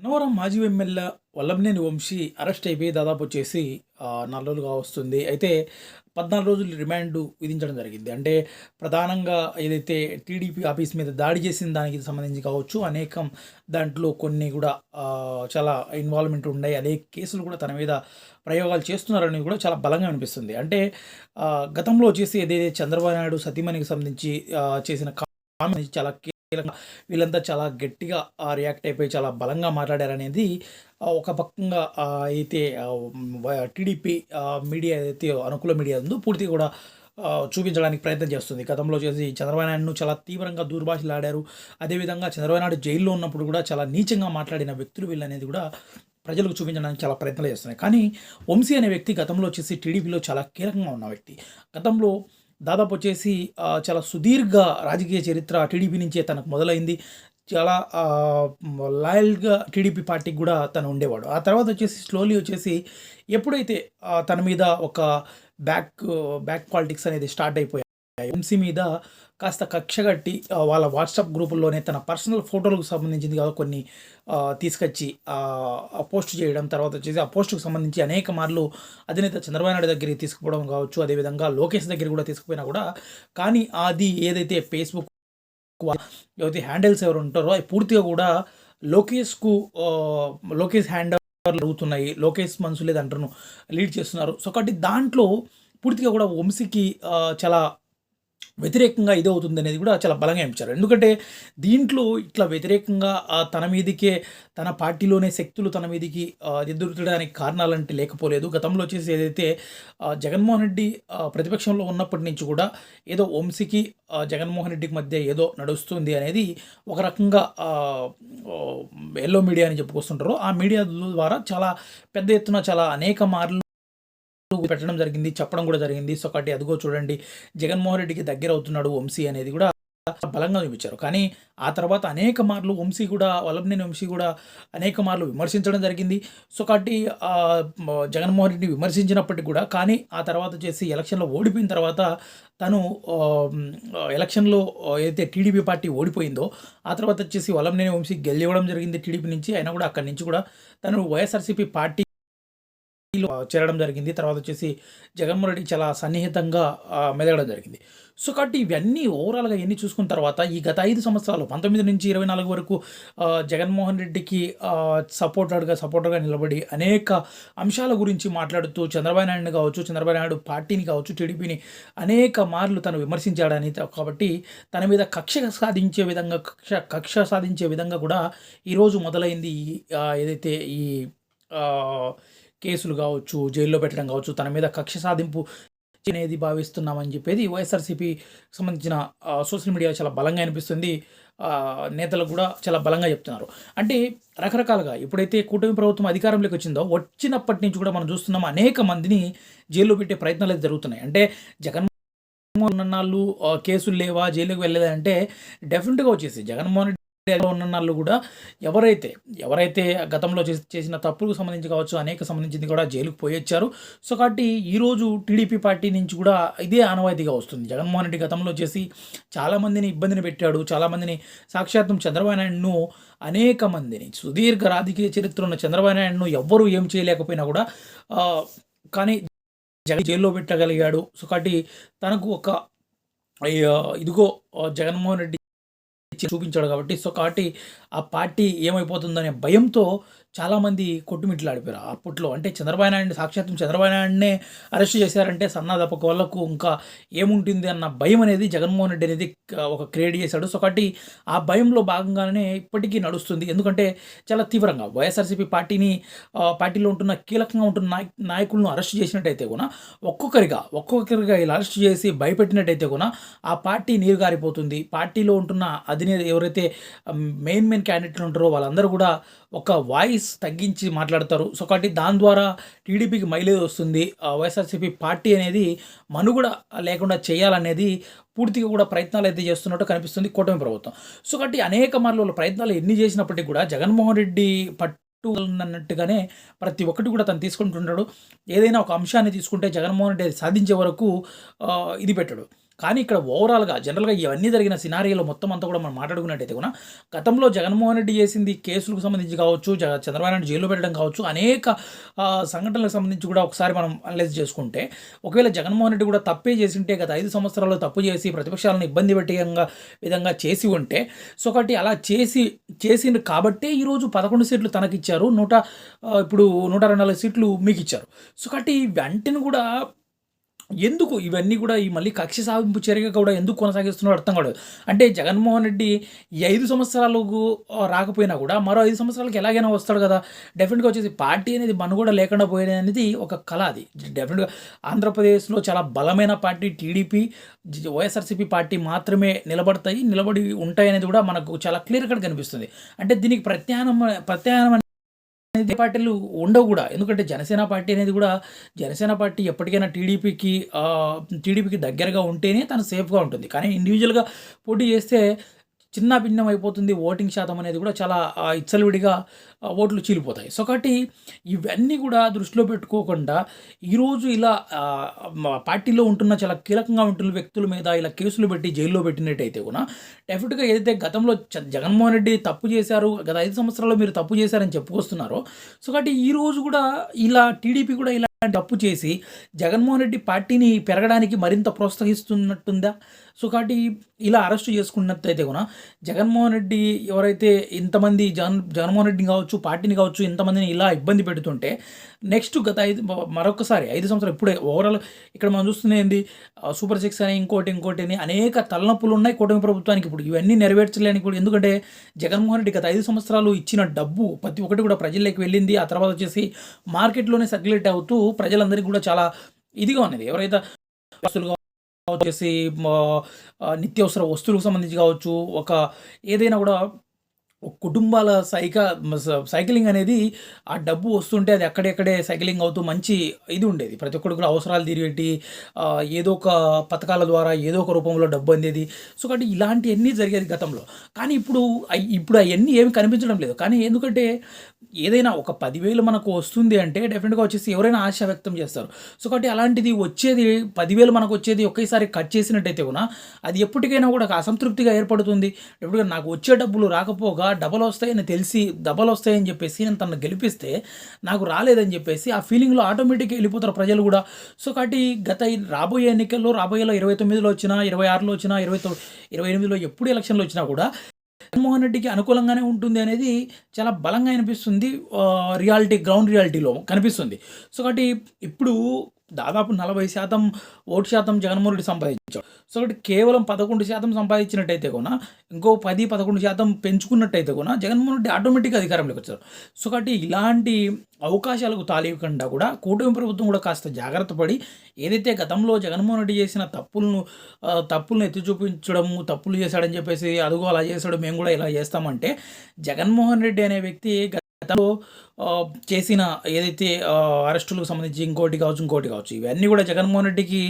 అన్నవరం మాజీ MLA Vallamneni Vamsi arrest అయిపోయి దాదాపు వచ్చేసి నాలుగు రోజులుగా వస్తుంది. అయితే పద్నాలుగు రోజులు రిమాండ్ విధించడం జరిగింది. అంటే ప్రధానంగా ఏదైతే టీడీపీ ఆఫీస్ మీద దాడి చేసిన దానికి సంబంధించి కావచ్చు అనేకం దాంట్లో కొన్ని కూడా చాలా ఇన్వాల్వ్మెంట్ ఉన్నాయి. అదే కేసులు కూడా తన మీద ప్రయోగాలు చేస్తున్నారని కూడా చాలా బలంగా అనిపిస్తుంది. అంటే గతంలో వచ్చేసి ఏదైతే చంద్రబాబు నాయుడు సతీమణికి సంబంధించి చేసిన కామెంట్ చాలా వీళ్ళంతా చాలా గట్టిగా రియాక్ట్ అయిపోయి చాలా బలంగా మాట్లాడారనేది ఒక పక్కంగా అయితే టీడీపీ మీడియా ఏదైతే అనుకూల మీడియా ఉందో పూర్తిగా కూడా చూపించడానికి ప్రయత్నం చేస్తుంది. గతంలో చేసి చంద్రబాబు నాయుడును చాలా తీవ్రంగా దూర్భాషలాడారు. అదేవిధంగా చంద్రబాబు నాయుడు జైల్లో ఉన్నప్పుడు కూడా చాలా నీచంగా మాట్లాడిన వ్యక్తులు వీళ్ళనేది కూడా ప్రజలకు చూపించడానికి చాలా ప్రయత్నాలు చేస్తున్నాయి. కానీ వంశీ అనే వ్యక్తి గతంలో వచ్చేసి టీడీపీలో చాలా కీలకంగా ఉన్న వ్యక్తి. గతంలో దాదాపు వచ్చేసి చాలా సుదీర్ఘ రాజకీయ చరిత్ర టీడీపీ నుంచే తనకు మొదలైంది. చాలా లాయల్గా టీడీపీ పార్టీకి కూడా తను ఉండేవాడు. ఆ తర్వాత వచ్చేసి స్లోలీ వచ్చేసి ఎప్పుడైతే తన మీద ఒక బ్యాక్ బ్యాక్ పాలిటిక్స్ అనేది స్టార్ట్ అయిపోయాయి ఎంసీ మీద కాస్త కక్ష కట్టి వాళ్ళ వాట్సాప్ గ్రూపుల్లోనే తన పర్సనల్ ఫోటోలకు సంబంధించింది కాదు కొన్ని తీసుకొచ్చి పోస్ట్ చేయడం తర్వాత వచ్చేసి ఆ పోస్టుకు సంబంధించి అనేక మార్లు అధినేత చంద్రబాబు నాయుడు దగ్గరికి తీసుకుపోవడం కావచ్చు అదేవిధంగా లోకేష్ దగ్గర కూడా తీసుకుపోయినా కూడా కానీ అది ఏదైతే ఫేస్బుక్ ఏవైతే హ్యాండిల్స్ ఎవరు ఉంటారో అవి పూర్తిగా కూడా లోకేష్కు లోకేష్ హ్యాండల్ జరుగుతున్నాయి లోకేష్ మనసు లేదంటారు లీడ్ చేస్తున్నారు. సో కాబట్టి దాంట్లో పూర్తిగా కూడా వంశీకి చాలా వ్యతిరేకంగా ఇది అవుతుంది అనేది కూడా చాలా బలంగా ఎంచారు ఎందుకంటే దీంట్లో ఇట్లా వ్యతిరేకంగా తన మీదికే తన పార్టీలోనే శక్తులు తన మీదికి ఆ, ఎదురుతడానికి కారణాలంటే లేకపోలేదు. గతంలో వచ్చేసి ఏదైతే జగన్మోహన్ రెడ్డి ప్రతిపక్షంలో ఉన్నప్పటి నుంచి కూడా ఏదో వంశీకి జగన్మోహన్ రెడ్డికి మధ్య ఏదో నడుస్తుంది అనేది ఒక రకంగా ఎల్లో మీడియా అని చెప్పుకొస్తుంటారు. ఆ మీడియా ద్వారా చాలా పెద్ద ఎత్తున చాలా అనేక మార్లు పెట్టడం జరిగింది చెప్పడం కూడా జరిగింది. సో కాబట్టి అదిగో చూడండి జగన్మోహన్ రెడ్డికి దగ్గర అవుతున్నాడు వంశీ అనేది కూడా బలంగా చూపించారు. కానీ ఆ తర్వాత అనేక మార్లు వంశీ కూడా వల్లభనేని వంశీ కూడా అనేక మార్లు విమర్శించడం జరిగింది. సో కాబట్టి జగన్మోహన్ రెడ్డి విమర్శించినప్పటికీ కూడా కానీ ఆ తర్వాత చేసి ఎలక్షన్లో ఓడిపోయిన తర్వాత తను ఎలక్షన్లో ఏదైతే టీడీపీ పార్టీ ఓడిపోయిందో ఆ తర్వాత వచ్చేసి వల్లభనేని వంశీ గెలివ్వడం జరిగింది టీడీపీ నుంచి. అయినా కూడా అక్కడి నుంచి కూడా తను వైఎస్ఆర్సీపీ పార్టీ చేరడం జరిగింది. తర్వాత వచ్చేసి జగన్మోహన్ రెడ్డి చాలా సన్నిహితంగా మెదగడం జరిగింది. సో కాబట్టి ఇవన్నీ ఓవరాల్గా ఎన్ని చూసుకున్న తర్వాత ఈ గత ఐదు సంవత్సరాలు పంతొమ్మిది నుంచి ఇరవై నాలుగు వరకు జగన్మోహన్ రెడ్డికి సపోర్టర్గా సపోర్టర్గా నిలబడి అనేక అంశాల గురించి మాట్లాడుతూ చంద్రబాబు నాయుడు కావచ్చు చంద్రబాబు నాయుడు పార్టీని కావచ్చు టీడీపీని అనేక మార్లు తను విమర్శించాడని కాబట్టి తన మీద కక్ష సాధించే విధంగా కక్ష కక్ష సాధించే విధంగా కూడా ఈరోజు మొదలైంది ఈ, ఏదైతే ఈ కేసులు కావచ్చు జైల్లో పెట్టడం కావచ్చు తన మీద కక్ష సాధింపు అనేది భావిస్తున్నామని చెప్పేది వైఎస్ఆర్సీపీ సంబంధించిన సోషల్ మీడియా చాలా బలంగా అనిపిస్తుంది. నేతలు కూడా చాలా బలంగా చెప్తున్నారు. అంటే రకరకాలుగా ఎప్పుడైతే కూటమి ప్రభుత్వం అధికారంలోకి వచ్చిందో వచ్చినప్పటి నుంచి కూడా మనం చూస్తున్నాం అనేక మందిని జైల్లో పెట్టే ప్రయత్నాలు అయితే జరుగుతున్నాయి. అంటే జగన్మోహన్ నాళ్ళు కేసులు లేవా జైలుకి వెళ్ళలేదంటే డెఫినెట్గా వచ్చేసి జగన్మోహన్ ఉన్న వాళ్ళు కూడా ఎవరైతే ఎవరైతే గతంలో చేసి చేసిన తప్పులకు సంబంధించి కావచ్చు అనేక సంబంధించింది కూడా జైలుకు పోయొచ్చారు సో కాబట్టి ఈరోజు టీడీపీ పార్టీ నుంచి కూడా ఇదే ఆనవాయితీగా వస్తుంది. జగన్మోహన్ రెడ్డి గతంలో చేసి చాలామందిని ఇబ్బందిని పెట్టాడు చాలామందిని సాక్షాత్తం చంద్రబాబు నాయుడును అనేక మందిని సుదీర్ఘ రాజకీయ చరిత్ర ఉన్న చంద్రబాబు నాయుడును ఎవ్వరూ ఏం చేయలేకపోయినా కూడా కానీ జగన్ జైల్లో పెట్టగలిగాడు. సో కాబట్టి తనకు ఒక ఇదిగో జగన్మోహన్ రెడ్డి ఇచ్చి చూపించాడు కాబట్టి. సో కాబట్టి ఆ పార్టీ ఏమైపోతుందనే భయంతో చాలామంది కొట్టుమిట్లాడిపోయారు. అప్పట్లో అంటే చంద్రబాబు నాయుడు సాక్షాత్తు చంద్రబాబు నాయుడినే అరెస్ట్ చేశారంటే సన్నాదపక వాళ్ళకు ఇంకా ఏముంటుంది అన్న భయం అనేది జగన్మోహన్ రెడ్డి అనేది ఒక క్రియేట్ చేశాడు. సో కాబట్టి ఆ భయంలో భాగంగానే ఇప్పటికీ నడుస్తుంది. ఎందుకంటే చాలా తీవ్రంగా వైఎస్ఆర్సీపీ పార్టీని ఆ, పార్టీలో ఉంటున్న కీలకంగా ఉంటున్న నాయ నాయకులను అరెస్ట్ చేసినట్టయితే కూడా ఒక్కొక్కరిగా ఒక్కొక్కరిగా ఇలా అరెస్ట్ చేసి భయపెట్టినట్టయితే కూడా ఆ పార్టీ నీరు గారిపోతుంది పార్టీలో ఉంటున్న అధినేత ఎవరైతే మెయిన్ మెయిన్ క్యాండిడేట్లు ఉంటారో వాళ్ళందరూ కూడా ఒక వాయిస్ తగ్గించి మాట్లాడతారు. సో కాబట్టి దాని ద్వారా టీడీపీకి మైలేజ్ వస్తుంది. ఆ వైఎస్ఆర్సీపీ పార్టీ అనేది మనుగడ లేకుండా చేయాలనేది పూర్తిగా కూడా ప్రయత్నాలు అయితే చేస్తున్నట్టు కనిపిస్తుంది కూటమి ప్రభుత్వం. సో కాబట్టి అనేక మార్లు ప్రయత్నాలు ఎన్ని చేసినప్పటికీ కూడా జగన్మోహన్ రెడ్డి పట్టున్నట్టుగానే ప్రతి ఒక్కటి కూడా తను తీసుకుంటుంటాడు. ఏదైనా ఒక అంశాన్ని తీసుకుంటే జగన్మోహన్ రెడ్డి సాధించే వరకు ఇది పెట్టాడు. కానీ ఇక్కడ ఓవరాల్గా జనరల్గా ఇవన్నీ జరిగిన సినారియోలో మొత్తం అంతా కూడా మనం మాట్లాడుకున్నట్టయితే కూడా గతంలో జగన్మోహన్ రెడ్డి చేసింది కేసులకు సంబంధించి కావచ్చు చంద్రబాబు నాయుడు జైల్లో పెట్టడం కావచ్చు అనేక సంఘటనలకు సంబంధించి కూడా ఒకసారి మనం అనలైజ్ చేసుకుంటే ఒకవేళ జగన్మోహన్ రెడ్డి కూడా తప్పే చేసి ఉంటే గత ఐదు సంవత్సరాల్లో తప్పు చేసి ప్రతిపక్షాలను ఇబ్బంది పెట్టే విధంగా చేసి ఉంటే సో కాబట్టి అలా చేసి చేసింది కాబట్టే ఈరోజు పదకొండు సీట్లు తనకిచ్చారు నూట ఇప్పుడు నూట రెండు నాలుగు సీట్లు మీకు ఇచ్చారు సో కాబట్టి వెంటనే కూడా ఎందుకు ఇవన్నీ కూడా ఈ మళ్ళీ కక్ష సాధింపు చర్యగా కూడా ఎందుకు కొనసాగిస్తున్నాడో అర్థం కాదు అంటే జగన్మోహన్ రెడ్డి ఈ ఐదు సంవత్సరాలకు రాకపోయినా కూడా మరో ఐదు సంవత్సరాలకి ఎలాగైనా వస్తాడు కదా. డెఫినెట్గా వచ్చేసి పార్టీ అనేది మనుగడ లేకుండా పోయేది అనేది ఒక కళ అది. డెఫినెట్గా ఆంధ్రప్రదేశ్లో చాలా బలమైన పార్టీ టీడీపీ వైఎస్ఆర్సీపీ పార్టీ మాత్రమే నిలబడతాయి నిలబడి ఉంటాయి అనేది కూడా మనకు చాలా క్లియర్ కట్ కనిపిస్తుంది. అంటే దీనికి ప్రత్యానం ప్రత్యానం అనేది పార్టీలు ఉండవు కూడా. ఎందుకంటే జనసేన పార్టీ అనేది కూడా జనసేన పార్టీ ఎప్పటికైనా టీడీపీకి టీడీపీకి దగ్గరగా ఉంటేనే తను సేఫ్గా ఉంటుంది. కానీ ఇండివిజువల్గా పోటీ చేస్తే చిన్న భిన్నం అయిపోతుంది. ఓటింగ్ శాతం అనేది కూడా చాలా ఇచ్చలవిడిగా ఓట్లు చీలిపోతాయి. సో కాబట్టి ఇవన్నీ కూడా దృష్టిలో పెట్టుకోకుండా ఈరోజు ఇలా పార్టీలో ఉంటున్న చాలా కీలకంగా ఉంటున్న వ్యక్తుల మీద ఇలా కేసులు పెట్టి జైల్లో పెట్టినట్టయితే కూడా డెఫినెట్గా ఏదైతే గతంలో జగన్మోహన్ రెడ్డి తప్పు చేశారు గత ఐదు సంవత్సరాల్లో మీరు తప్పు చేశారని చెప్పుకొస్తున్నారో సో కాబట్టి ఈరోజు కూడా ఇలా టీడీపీ కూడా ఇలా తప్పు చేసి జగన్మోహన్ రెడ్డి పార్టీని పెరగడానికి మరింత ప్రోత్సహిస్తున్నట్టుందా? సో కాబట్టి ఇలా అరెస్ట్ చేసుకున్నట్టయితే కూడా జగన్మోహన్ రెడ్డి ఎవరైతే ఇంతమంది జగన్ జగన్మోహన్ రెడ్డిని కావచ్చు పార్టీని కావచ్చు ఇంతమందిని ఇలా ఇబ్బంది పెడుతుంటే నెక్స్ట్ గత ఐదు మరొకసారి ఐదు సంవత్సరాలు ఇప్పుడే ఓవరాల్ ఇక్కడ మనం చూస్తుంది ఏంది? సూపర్ సిక్స్ అని ఇంకోటి ఇంకోటి అని అనేక తలనొప్పులు ఉన్నాయి కూటమి ప్రభుత్వానికి ఇప్పుడు. ఇవన్నీ నెరవేర్చలేని ఇప్పుడు ఎందుకంటే జగన్మోహన్ రెడ్డి గత ఐదు సంవత్సరాలు ఇచ్చిన డబ్బు ప్రతి ఒక్కటి కూడా ప్రజల్లోకి వెళ్ళింది. ఆ తర్వాత వచ్చేసి మార్కెట్లోనే సర్క్యులేట్ అవుతూ ప్రజలందరికీ కూడా చాలా ఇదిగా ఉన్నది. ఎవరైతే వస్తువులు వచ్చేసి నిత్యవసర నిత్యావసర వస్తువులకు సంబంధించి కావచ్చు ఒక ఏదైనా కూడా కుటుంబాల సైక సైక్లింగ్ అనేది ఆ డబ్బు వస్తుంటే అది అక్కడెక్కడే సైక్లింగ్ అవుతూ మంచి ఇది ఉండేది. ప్రతి ఒక్కరు కూడా అవసరాలు తీరిపెట్టి ఏదో ఒక పథకాల ద్వారా ఏదో ఒక రూపంలో డబ్బు అందేది. సో కాబట్టి ఇలాంటివన్నీ జరిగేది గతంలో. కానీ ఇప్పుడు ఇప్పుడు అవన్నీ ఏమి కనిపించడం లేదు. కానీ ఎందుకంటే ఏదైనా ఒక పదివేలు మనకు వస్తుంది అంటే డెఫినెట్గా వచ్చేసి ఎవరైనా ఆశ వ్యక్తం చేస్తారు. సో కాబట్టి అలాంటిది వచ్చేది పదివేలు మనకు వచ్చేది ఒకేసారి కట్ చేసినట్టయితే కూడా అది ఎప్పటికైనా కూడా అసంతృప్తిగా ఏర్పడుతుంది. ఎప్పుడు నాకు వచ్చే డబ్బులు రాకపోగా డబల్ వస్తాయని తెలిసి డబల్ వస్తాయని చెప్పేసి నేను తనను గెలిపిస్తే నాకు రాలేదని చెప్పేసి ఆ ఫీలింగ్లో ఆటోమేటిక్గా వెళ్ళిపోతారు ప్రజలు కూడా. సో కాబట్టి గత రాబోయే ఎన్నికల్లో రాబోయేలో ఇరవై తొమ్మిదిలో వచ్చినా ఇరవై ఆరులో వచ్చినా ఇరవై ఇరవై ఎనిమిదిలో ఎప్పుడు ఎలక్షన్లు వచ్చినా కూడా జగన్మోహన్ రెడ్డికి అనుకూలంగానే ఉంటుంది అనేది చాలా బలంగా అనిపిస్తుంది. రియాలిటీ గ్రౌండ్ రియాలిటీలో కనిపిస్తుంది. సో కాబట్టి ఇప్పుడు దాదాపు నలభై శాతం ఓటు శాతం జగన్మోహన్ రెడ్డి సంపాదించాడు. సో కాబట్టి కేవలం పదకొండు శాతం సంపాదించినట్టయితే కూడా ఇంకో పది పదకొండు శాతం పెంచుకున్నట్టయితే కూడా జగన్మోహన్ రెడ్డి ఆటోమేటిక్గా అధికారంలోకి వచ్చారు. సో కాబట్టి ఇలాంటి అవకాశాలకు తాలివ్వకుండా కూడా కూటమి ప్రభుత్వం కూడా కాస్త జాగ్రత్త పడి ఏదైతే గతంలో జగన్మోహన్ రెడ్డి చేసిన తప్పులను తప్పులను ఎత్తి చూపించడము తప్పులు చేశాడని చెప్పేసి అదుగో అలా చేశాడు మేము కూడా ఇలా చేస్తామంటే జగన్మోహన్ రెడ్డి అనే వ్యక్తి చేసిన ఏదైతే అరెస్టులకు సంబంధించి ఇంకోటి కావచ్చు ఇంకోటి కావచ్చు ఇవన్నీ కూడా జగన్మోహన్ రెడ్డికి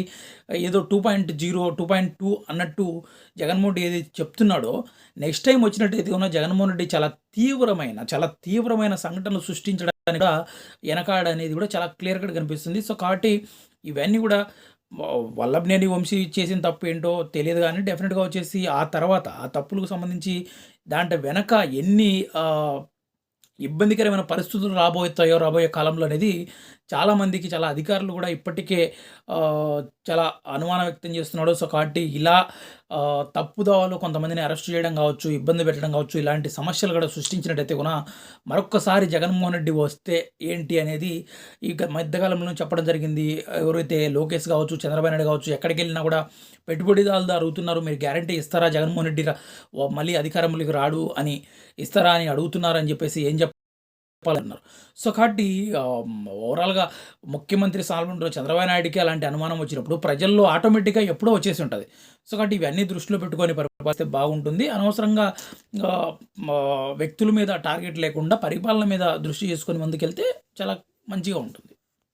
ఏదో two point zero two point two అన్నట్టు జగన్మోహన్ రెడ్డి ఏదైతే చెప్తున్నాడో నెక్స్ట్ టైం వచ్చినట్టయితే ఉన్న జగన్మోహన్ రెడ్డి చాలా తీవ్రమైన చాలా తీవ్రమైన సంఘటనలు సృష్టించడానికి కూడా వెనకాడ అనేది కూడా చాలా క్లియర్ కట్ కనిపిస్తుంది. సో కాబట్టి ఇవన్నీ కూడా వల్లభనేని వంశీ చేసిన తప్పు ఏంటో తెలియదు కానీ డెఫినెట్గా వచ్చేసి ఆ తర్వాత ఆ తప్పులకు సంబంధించి దాంట్లో వెనక ఎన్ని ఇబ్బందికరమైన పరిస్థితులు రాబోతాయో రాబోయే కాలంలో అనేది చాలామందికి చాలా అధికారులు కూడా ఇప్పటికే చాలా అనుమానం వ్యక్తం చేస్తున్నాడు. సో కాబట్టి ఇలా తప్పుదోవలు కొంతమందిని అరెస్ట్ చేయడం కావచ్చు ఇబ్బంది పెట్టడం కావచ్చు ఇలాంటి సమస్యలు కూడా సృష్టించినట్టయితే కూడా మరొక్కసారి జగన్మోహన్ రెడ్డి వస్తే ఏంటి అనేది ఈ మధ్యకాలంలో చెప్పడం జరిగింది. ఎవరైతే లోకేష్ కావచ్చు చంద్రబాబు నాయుడు కావచ్చు ఎక్కడికి వెళ్ళినా కూడా పెట్టుబడిదారులు అడుగుతున్నారు మీరు గ్యారంటీ ఇస్తారా జగన్మోహన్ రెడ్డి మళ్ళీ అధికారంలోకి రాడు అని ఇస్తారా అని అడుగుతున్నారని చెప్పేసి ఏం చెప్పాలన్నారు. సో కాబట్టి ఓవరాల్గా ముఖ్యమంత్రి స్థానంలో చంద్రబాబు నాయుడికి అలాంటి అనుమానం వచ్చినప్పుడు ప్రజల్లో ఆటోమేటిక్గా ఎప్పుడో వచ్చేసి ఉంటుంది. సో కాబట్టి ఇవన్నీ దృష్టిలో పెట్టుకొని పరిపాలిస్తే బాగుంటుంది. అనవసరంగా వ్యక్తుల మీద టార్గెట్ లేకుండా పరిపాలన మీద దృష్టి చేసుకొని ముందుకెళ్తే చాలా మంచిగా ఉంటుంది.